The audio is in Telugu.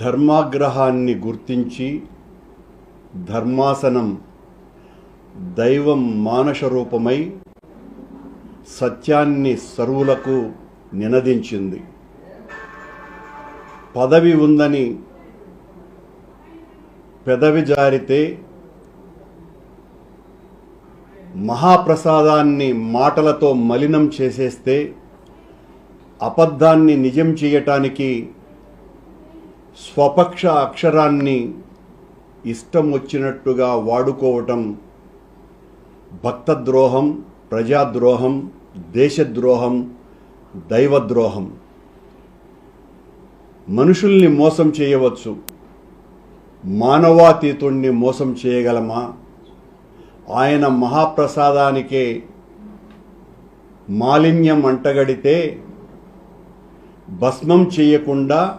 ధర్మాగ్రహాన్ని గుర్తించి ధర్మాసనం దైవం మానస రూపమై సత్యాన్ని సర్వులకు నినదించింది. పదవి ఉందని పెదవి జారితే మహాప్రసాదాన్ని మాటలతో మలినం చేసేస్తే అబద్ధాన్ని నిజం చేయటానికి స్వపక్ష అక్షరాన్ని ఇష్టం వచ్చినట్టుగా వాడుకోవటం భక్తద్రోహం ప్రజాద్రోహం దేశద్రోహం దైవద్రోహం. మనుషుల్ని మోసం చేయవచ్చు. మానవాతీతుణ్ణి మోసం చేయగలమా? ఆయన మహాప్రసాదానికే మాలిన్యం అంటగడితే భస్మం చేయకుండా